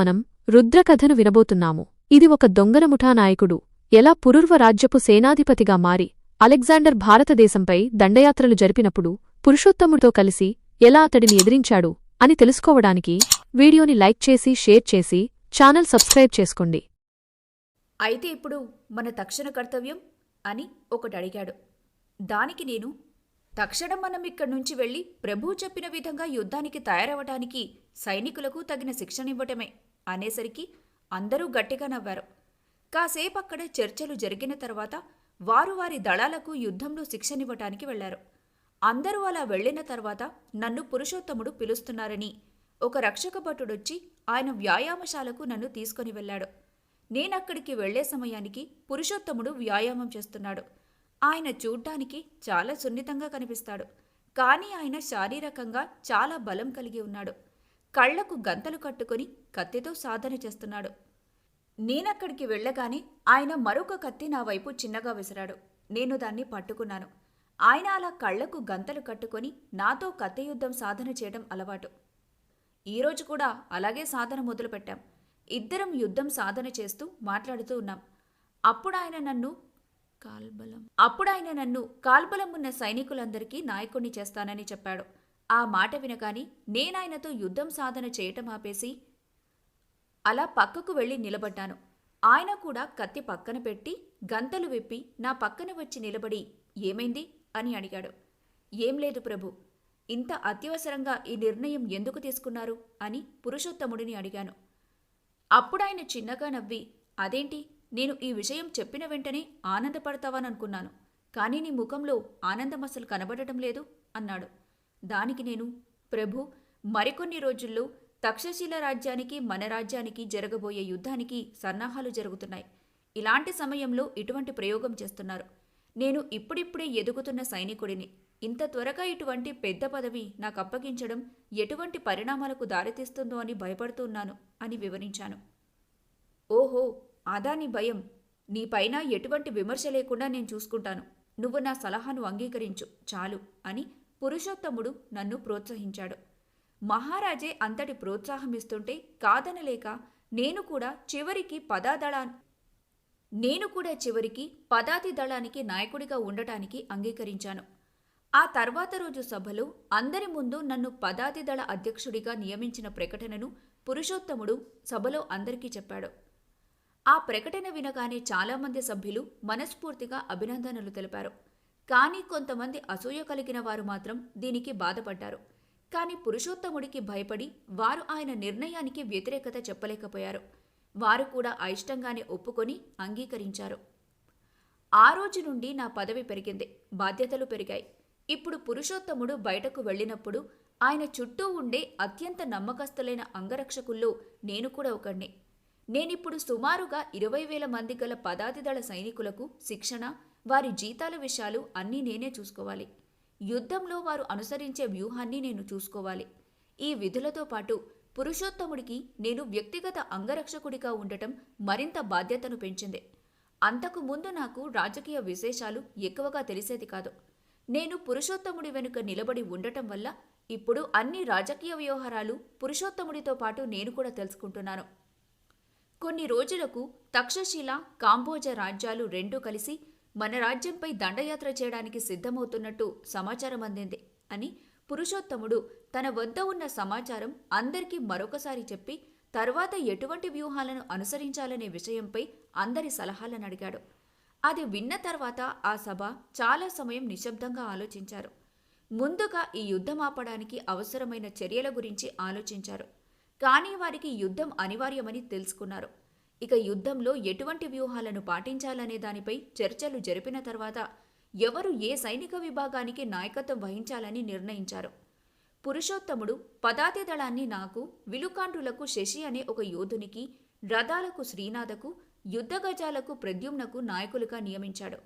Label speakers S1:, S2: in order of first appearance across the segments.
S1: మనం రుద్రకథను వినబోతున్నాము. ఇది ఒక దొంగల ముఠానాయకుడు. ఎలా పురుర్వ రాజ్యపు సేనాధిపతిగా మారి అలెగ్జాండర్ భారతదేశంపై దండయాత్రలు జరిపినప్పుడు పురుషోత్తముడితో కలిసి ఎలా అతడిని ఎదిరించాడు అని తెలుసుకోవడానికి వీడియోని లైక్ చేసి షేర్ చేసి ఛానల్ సబ్స్క్రైబ్ చేసుకోండి.
S2: అయితే ఇప్పుడు మన తక్షణ కర్తవ్యం అని ఒకటి అడిగాడు. దానికి నేను తక్షణం మనం ఇక్కడి నుంచి వెళ్ళి ప్రభువు చెప్పిన విధంగా యుద్ధానికి తయారవటానికి సైనికులకు తగిన శిక్షణ ఇవ్వటమే అనేసరికి అందరూ గట్టిగా నవ్వారు. కాసేపు అక్కడ చర్చలు జరిగిన తర్వాత వారు వారి దళాలకు యుద్ధంలో శిక్షనివ్వటానికి వెళ్ళారు. అందరూ అలా వెళ్ళిన తర్వాత నన్ను పురుషోత్తముడు పిలుస్తున్నారని ఒక రక్షక భటుడొచ్చి ఆయన వ్యాయామశాలకు నన్ను తీసుకొని వెళ్ళాడు. నేనక్కడికి వెళ్ళే సమయానికి పురుషోత్తముడు వ్యాయామం చేస్తున్నాడు. ఆయన చూడ్డానికి చాలా సున్నితంగా కనిపిస్తాడు. కానీ ఆయన శారీరకంగా చాలా బలం కలిగి ఉన్నాడు. కళ్ళకు గంతలు కట్టుకొని కత్తితో సాధన చేస్తున్నాడు. నేనక్కడికి వెళ్ళగానే ఆయన మరొక కత్తి నా వైపు చిన్నగా విసిరాడు. నేను దాన్ని పట్టుకున్నాను. ఆయన అలా కళ్ళకు గంతలు కట్టుకొని నాతో కత్తి యుద్ధం సాధన చేయడం అలవాటు. ఈరోజు కూడా అలాగే సాధన మొదలుపెట్టాం. ఇద్దరం యుద్ధం సాధన చేస్తూ మాట్లాడుతూ ఉన్నాం. అప్పుడు ఆయన నన్ను కాల్బలం. అప్పుడు ఆయన నన్ను కాల్బలం ఉన్న సైనికులందరికీ నాయకుణ్ణి చేస్తానని చెప్పాడు. ఆ మాట వినగాని నేనాయనతో యుద్ధం సాధన చేయటం ఆపేసి అలా పక్కకు వెళ్ళి నిలబడ్డాను. ఆయన కూడా కత్తి పక్కన పెట్టి గంతలు విప్పి నా పక్కన వచ్చి నిలబడి ఏమైంది? అని అడిగాడు. ఏం లేదు ప్రభు ఇంత అత్యవసరంగా ఈ నిర్ణయం ఎందుకు తీసుకున్నారు? అని పురుషోత్తముడిని అడిగాను. అప్పుడాయన చిన్నగా నవ్వి అదేంటి? నేను ఈ విషయం చెప్పిన వెంటనే ఆనందపడతావాననుకున్నాను. కానీ నీ ముఖంలో ఆనందం అసలు కనబడటం లేదు అన్నాడు. దానికి నేను ప్రభు మరికొన్ని రోజుల్లో తక్షశిల రాజ్యానికి మన రాజ్యానికి జరగబోయే యుద్ధానికి సన్నాహాలు జరుగుతున్నాయి. ఇలాంటి సమయంలో ఇటువంటి ప్రయోగం చేస్తున్నారు. నేను ఇప్పుడిప్పుడే ఎదుగుతున్న సైనికుడిని. ఇంత త్వరగా ఇటువంటి పెద్ద పదవి నాకు అప్పగించడం ఎటువంటి పరిణామాలకు దారితీస్తుందో అని భయపడుతున్నాను అని వివరించాను. ఓహో! అదాని భయం. నీపైన ఎటువంటి విమర్శ లేకుండా నేను చూసుకుంటాను. నువ్వు నా సలహాను అంగీకరించు. చాలు అని పురుషోత్తముడు నన్ను ప్రోత్సహించాడు. మహారాజే అంతటి ప్రోత్సాహమిస్తుంటే కాదనలేక నేను కూడా చివరికి పదాదళా నేను కూడా చివరికి పదాతి దళానికి నాయకుడిగా ఉండటానికి అంగీకరించాను. ఆ తర్వాత రోజు సభలో అందరి ముందు నన్ను పదాతి దళ అధ్యక్షుడిగా నియమించిన ప్రకటనను పురుషోత్తముడు సభలో అందరికీ చెప్పాడు. ఆ ప్రకటన వినగానే చాలామంది సభ్యులు మనస్ఫూర్తిగా అభినందనలు తెలిపారు. కానీ కొంతమంది అసూయ కలిగిన వారు మాత్రం దీనికి బాధపడ్డారు. కానీ పురుషోత్తముడికి భయపడి వారు ఆయన నిర్ణయానికి వ్యతిరేకత చెప్పలేకపోయారు. వారు కూడా అయిష్టంగానే ఒప్పుకొని అంగీకరించారు. ఆ రోజు నుండి నా పదవి పెరిగింది. బాధ్యతలు పెరిగాయి. ఇప్పుడు పురుషోత్తముడు బయటకు వెళ్ళినప్పుడు ఆయన చుట్టూ ఉండే అత్యంత నమ్మకస్తులైన అంగరక్షకుల్లో నేను కూడా ఒకణ్ణి. నేనిప్పుడు సుమారుగా ఇరవై వేల మంది గల పదాతిదళ సైనికులకు శిక్షణ వారి జీతాల విషయాలు అన్నీ నేనే చూసుకోవాలి. యుద్ధంలో వారు అనుసరించే వ్యూహాన్ని నేను చూసుకోవాలి. ఈ విధులతో పాటు పురుషోత్తముడికి నేను వ్యక్తిగత అంగరక్షకుడిగా ఉండటం మరింత బాధ్యతను పెంచింది. అంతకు ముందు నాకు రాజకీయ విశేషాలు ఎక్కువగా తెలిసేది కాదు. నేను పురుషోత్తముడి వెనుక నిలబడి ఉండటం వల్ల ఇప్పుడు అన్ని రాజకీయ వ్యవహారాలు పురుషోత్తముడితో పాటు నేను కూడా తెలుసుకుంటున్నాను. కొన్ని రోజులకు తక్షశిల కాంబోజ రాజ్యాలు రెండూ కలిసి మన రాజ్యంపై దండయాత్ర చేయడానికి సిద్ధమవుతున్నట్టు సమాచారం అందింది అని పురుషోత్తముడు తన వద్ద ఉన్న సమాచారం అందరికీ మరొకసారి చెప్పి తర్వాత ఎటువంటి వ్యూహాలను అనుసరించాలనే విషయంపై అందరి సలహాలను అడిగాడు. అది విన్న తర్వాత ఆ సభ చాలా సమయం నిశ్శబ్దంగా ఆలోచించారు. ముందుగా ఈ యుద్ధం ఆపడానికి అవసరమైన చర్యల గురించి ఆలోచించారు. కానీ వారికి యుద్ధం అనివార్యమని తెలుసుకున్నారు. ఇక యుద్ధంలో ఎటువంటి వ్యూహాలను పాటించాలనే దానిపై చర్చలు జరిపిన తర్వాత ఎవరు ఏ సైనిక విభాగానికి నాయకత్వం వహించాలని నిర్ణయించారు. పురుషోత్తముడు పదాతి దళాన్ని నాకు విలుకాండులకు శశి అనే ఒక యోధునికి రథాలకు శ్రీనాథకు యుద్ధగజాలకు ప్రద్యుమ్నకు నాయకులుగా నియమించాడు.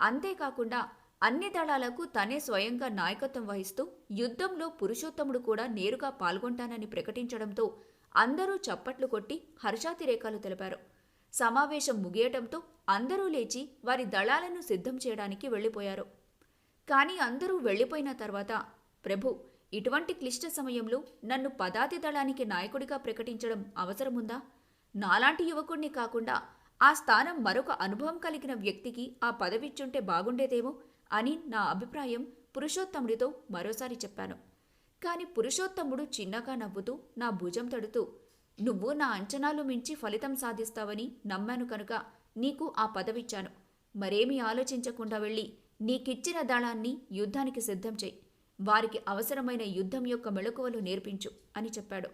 S2: అంతేకాకుండా అన్ని దళాలకు తనే స్వయంగా నాయకత్వం వహిస్తూ యుద్ధంలో పురుషోత్తముడు కూడా నేరుగా పాల్గొంటానని ప్రకటించడంతో అందరూ చప్పట్లు కొట్టి హర్షాతిరేకాలు తెలిపారు. సమావేశం ముగియటంతో అందరూ లేచి వారి దళాలను సిద్ధం చేయడానికి వెళ్ళిపోయారు. కానీ అందరూ వెళ్ళిపోయిన తర్వాత ప్రభు ఇటువంటి క్లిష్ట సమయంలో నన్ను పదాతి దళానికి నాయకుడిగా ప్రకటించడం అవసరముందా? నాలాంటి యువకుణ్ణి కాకుండా ఆ స్థానం మరొక అనుభవం కలిగిన వ్యక్తికి ఆ పదవిచ్చుంటే బాగుండేదేమో? అని నా అభిప్రాయం పురుషోత్తముడితో మరోసారి చెప్పాను. కాని పురుషోత్తముడు చిన్నగా నవ్వుతూ నా భుజం తడుతూ నువ్వు నా అంచనాలు మించి ఫలితం సాధిస్తావని నమ్మాను కనుక నీకు ఆ పదవిచ్చాను. మరేమీ ఆలోచించకుండా వెళ్ళి నీకిచ్చిన దళాన్ని యుద్ధానికి సిద్ధం చెయ్యి వారికి అవసరమైన యుద్ధం యొక్క మెళకువలు నేర్పించు అని చెప్పాడు.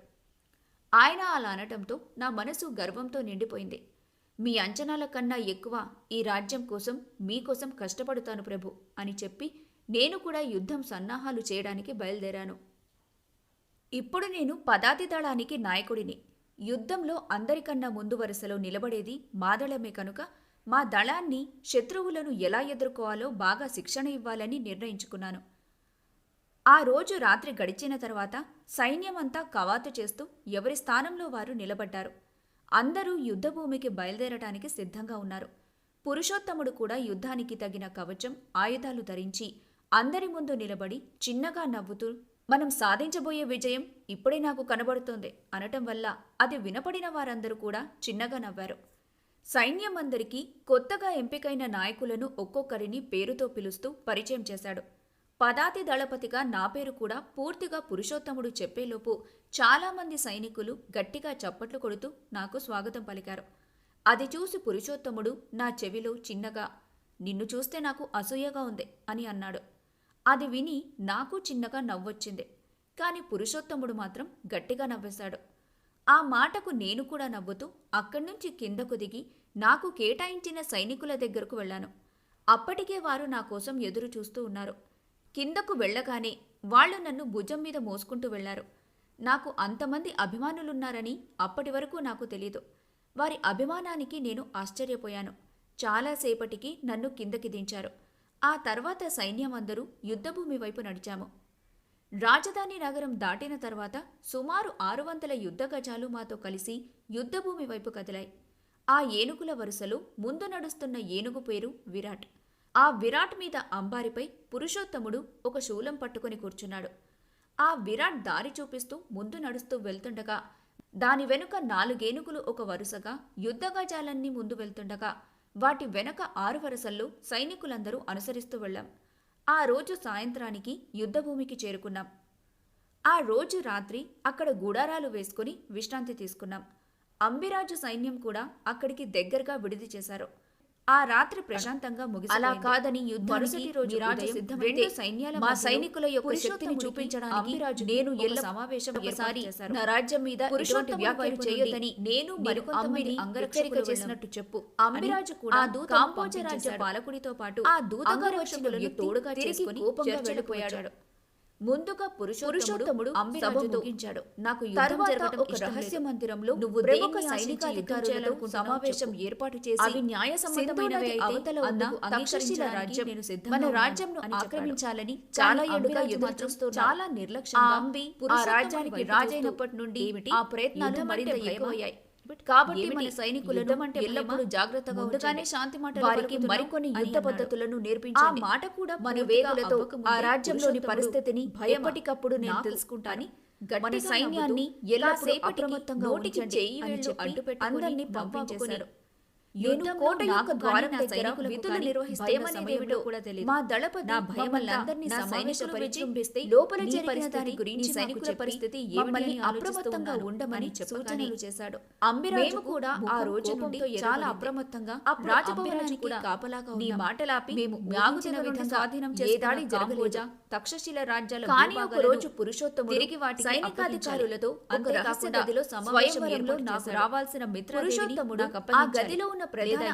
S2: ఆయన అలా అనటంతో నా మనసు గర్వంతో నిండిపోయింది. మీ అంచనాల కన్నా ఎక్కువ ఈ రాజ్యం కోసం మీకోసం కష్టపడుతాను ప్రభు అని చెప్పి నేను కూడా యుద్ధం సన్నాహాలు చేయడానికి బయలుదేరాను. ఇప్పుడు నేను పదాతి దళానికి నాయకుడిని. యుద్ధంలో అందరికన్నా ముందు వరుసలో నిలబడేది మా దళమే కనుక మా దళాన్ని శత్రువులను ఎలా ఎదుర్కోవాలో బాగా శిక్షణ ఇవ్వాలని నిర్ణయించుకున్నాను. ఆ రోజు రాత్రి గడిచిన తర్వాత సైన్యమంతా కవాతు చేస్తూ ఎవరి స్థానంలో వారు నిలబడ్డారు. అందరూ యుద్ధభూమికి బయలుదేరటానికి సిద్ధంగా ఉన్నారు. పురుషోత్తముడు కూడా యుద్ధానికి తగిన కవచం ఆయుధాలు ధరించి అందరి ముందు నిలబడి చిన్నగా నవ్వుతూ మనం సాధించబోయే విజయం ఇప్పుడే నాకు కనబడుతోంది అనటం వల్ల అది వినపడిన వారందరూ కూడా చిన్నగా నవ్వారు. సైన్యం అందరికీ కొత్తగా ఎంపికైన నాయకులను ఒక్కొక్కరిని పేరుతో పిలుస్తూ పరిచయం చేశాడు. పదాతి దళపతిగా నా పేరు కూడా పూర్తిగా పురుషోత్తముడు చెప్పేలోపు చాలామంది సైనికులు గట్టిగా చప్పట్లు కొడుతూ నాకు స్వాగతం పలికారు. అది చూసి పురుషోత్తముడు నా చెవిలో చిన్నగా నిన్ను చూస్తే నాకు అసూయగా ఉంది అని అన్నాడు. అది విని నాకు చిన్నగా నవ్వొచ్చింది. కాని పురుషోత్తముడు మాత్రం గట్టిగా నవ్వేశాడు. ఆ మాటకు నేను కూడా నవ్వుతూ అక్కడి నుంచి కిందకు దిగి నాకు కేటాయించిన సైనికుల దగ్గరకు వెళ్ళాను. అప్పటికే వారు నా కోసం ఎదురు చూస్తూ ఉన్నారు. కిందకు వెళ్ళగానే వాళ్ళు నన్ను భుజం మీద మోసుకుంటూ వెళ్ళారు. నాకు అంతమంది అభిమానులున్నారని అప్పటి వరకు నాకు తెలీదు. వారి అభిమానానికి నేను ఆశ్చర్యపోయాను. చాలాసేపటికి నన్ను కిందకి దించారు. ఆ తర్వాత సైన్యం అందరూ యుద్ధభూమి వైపు నడిచాము. రాజధాని నగరం దాటిన తర్వాత సుమారు ఆరు వందల యుద్ధ గజాలు మాతో కలిసి యుద్ధభూమి వైపు కదిలాయి. ఆ ఏనుగుల వరుసలో ముందు నడుస్తున్న ఏనుగు పేరు విరాట్. ఆ విరాట్ మీద అంబారిపై పురుషోత్తముడు ఒక శూలం పట్టుకొని కూర్చున్నాడు. ఆ విరాట్ దారి చూపిస్తూ ముందు నడుస్తూ వెళ్తుండగా దాని వెనుక నాలుగేనుగులు ఒక వరుసగా యుద్ధగజాలన్నీ ముందు వెళ్తుండగా వాటి వెనక ఆరు వరుసల్లో సైనికులందరూ అనుసరిస్తూ వెళ్ళాం. ఆ రోజు సాయంత్రానికి యుద్ధభూమికి చేరుకున్నాం. ఆ రోజు రాత్రి అక్కడ గుడారాలు వేసుకుని విశ్రాంతి తీసుకున్నాం. అంబిరాజు సైన్యం కూడా అక్కడికి దగ్గరగా విడిది చేశారు. ఆ రాత్రి ప్రశాంతంగా ముగిసి అలా కాదని రోజు సిద్ధమైతే సైన్యాల మా సైనికుల యొక్క శక్తిని చూపించడానికి నేను ఎల్ల సమావేశం ఒకసారి నా రాజ్యం మీద ఇటువంటి వ్యాఖ్యలు చేయొద్దని నేను మరికొంతమంది అంగరక్షరిక చేసినట్టు చెప్పు అంబిరాజు కూడా కాంపోజ రాజ్య పాలకుడితో పాటు ఆ దూతగా వచ్చిన తోడుగా చేసుకుని కోపంగా వెళ్ళిపోయాడు. ముందుగా పురుషోత్తముడు ముగించాడు. నాకు తర్వాత ఒక రహస్య మందిరంలో నువ్వు ప్రముఖ సైనికాధికారులతో సమావేశం ఏర్పాటు చేసి అవి న్యాయ సంబంధమైనవి అవతల ఉన్న తక్షశిల రాజ్యం నేను మన రాజ్యంను ఆక్రమించాలని చాలా ఏడుగా ఎదురుచూస్తూ చాలా నిర్లక్ష్యంగా అంబి ఆ రాజ్యానికి రాజైనప్పటి నుండి ఆ ప్రయత్నాలు మరింత ఎక్కువయ్యాయి. కాబట్టి మన సైనికులను అంటే ఎల్లప్పుడూ జాగ్రత్తగా ఉండగానే శాంతి మాట వారికి మరికొన్ని యుద్ధ పద్ధతులను నేర్పించండి. మాట కూడా మన వేగులతో ఆ రాజ్యంలోని పరిస్థితిని భయపటికప్పుడు నేను తెలుసుకుంటాని. మన సైన్యాన్ని ఎలా అప్రమత్తంగా నోటికి అడ్డు అందరినీ పంపించేశారు. నేను కోట యొక్క ద్వారం దగ్గర విధులు నిర్వహిస్తేమనేదేమిటో కూడా తెలియదు మా దళపతి నా భయమల్లందరినీ సైనికులు విజృంభిస్తే లోపల జరిగిన దాని గురించి సైనికుల పరిస్థితి ఏమని అప్రమత్తంగా ఉండమని సూచనలు చేశాడు. అంబిరాజు కూడా ఆ రోజు నుండి చాలా అప్రమత్తంగా రాజభవనానికి కాపలాగా నీ మాటలాపి మేము మ్యాగుచిన విధంగా స్వాధీనం చేస్తాడి జరగలేజా తక్షశిల రాజ్యాల కానీ ఒక రోజు పురుషోత్తముడు తిరిగి వాటి సైనికాధికారులతో ఒక రహస్య గదిలో స్వయంవరంలో నాకు రావాల్సిన మిత్ర పురుషోత్తముడు ఆ గదిలో ఉన్న ప్రధాన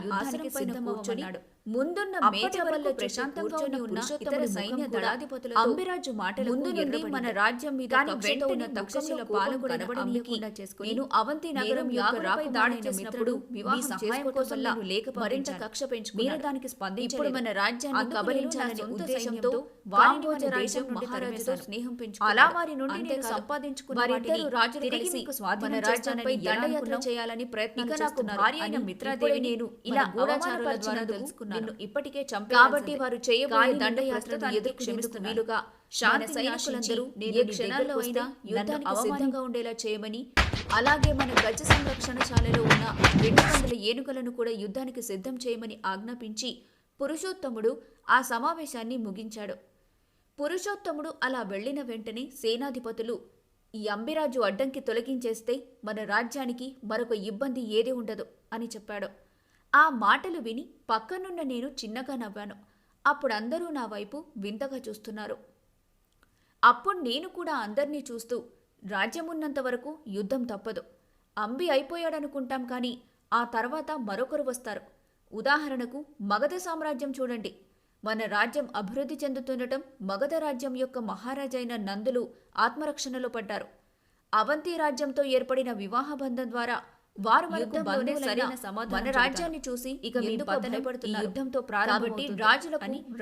S2: కూర్చున్నాడు. ముందున్న మేజ వల్ల ప్రశాంతంగా ఉన్న ఇతర సైన్య దళాధిపతులు అంబిరాజు మాటలు ముందు నుండి మన రాజ్యం మీద కక్షతో ఉన్న తక్షశిల పాలకుడు కనబడనీయకుండా చేసుకుని నేను అవంతి నగరం యాగరాపై దాడి చేసినప్పుడు వివాహం సహాయం కోసం నేను లేక మరింత కక్ష పెంచుకుని మీరు దానికి స్పందించి ఇప్పుడు మన రాజ్యాన్ని కబలించాలనే ఉద్దేశంతో వారిని మహారాజుతో స్నేహం అలా వారి నుండి నేను సంపాదించుకున్న వారిద్దరు రాజులు తిరిగి మీకు స్వాధీనం చేస్తానని దండయాత్ర చేయాలని ప్రయత్నం చేస్తున్నారు. భార్య అయిన మిత్రాదేవి నేను ఇలా గూఢచారుల ద్వారా తెలుసుకున్నాను. ఇప్పటికే చంపే కాబట్టి వారు చేయబోయే దండయాత్రను ఎదురు క్షమిస్తూ వీలుగా శాంతి సైనికులందరూ ఏ క్షణాల్లో అయినా యుద్ధానికి సిద్ధంగా ఉండేలా చేయమని అలాగే మన గజ సంరక్షణశాలలో ఉన్న రెండు వందల ఏనుగులను కూడా యుద్ధానికి సిద్ధం చేయమని ఆజ్ఞాపించి పురుషోత్తముడు ఆ సమావేశాన్ని ముగించాడు. పురుషోత్తముడు అలా వెళ్ళిన వెంటనే సేనాధిపతులు ఈ అంబిరాజు అడ్డంకి తొలగించేస్తే మన రాజ్యానికి మరొక ఇబ్బంది ఏది ఉండదు అని చెప్పాడు. ఆ మాటలు విని పక్కనున్న నేను చిన్నగా నవ్వాను. అప్పుడు అందరూ నా వైపు వింతగా చూస్తున్నారు. అప్పుడు నేను కూడా అందర్నీ చూస్తూ రాజ్యమున్నంత వరకు యుద్ధం తప్పదు. అంబి అయిపోయాడనుకుంటాం కానీ ఆ తర్వాత మరొకరు వస్తారు. ఉదాహరణకు మగధ సామ్రాజ్యం చూడండి. మన రాజ్యం అభివృద్ధి చెందుతుండటం మగధ రాజ్యం యొక్క మహారాజైన నందులు ఆత్మరక్షణలో పడ్డారు. అవంతి రాజ్యంతో ఏర్పడిన వివాహ బంధం ద్వారా వారు మనకు సరైన సమాధానం రాజ్యాన్ని చూసి ఇక మీ యుద్ధంతో రాజులకు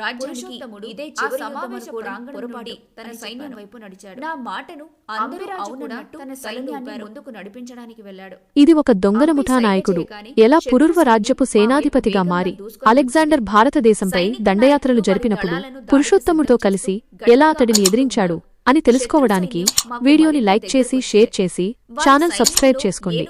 S2: రాజ్యానికి ఇదే చివరి సమావేశ పొరపాటు తన సైన్యం వైపు నడిచాడు. నా మాటను అందరూ అవునన్నట్టు తన సైన్యాన్ని ముందుకు నడిపించడానికి వెళ్ళాడు.
S1: ఇది ఒక దొంగల ముఠా నాయకుడు ఎలా పురుర్వ రాజ్యపు సేనాధిపతిగా మారి అలెగ్జాండర్ భారతదేశంపై దండయాత్రలు జరిపినప్పుడు పురుషోత్తముడితో కలిసి ఎలా అతడిని ఎదిరించాడు? అని తెలుసుకోవడానికి వీడియోని లైక్ చేసి షేర్ చేసి ఛానల్ సబ్స్క్రైబ్ చేసుకోండి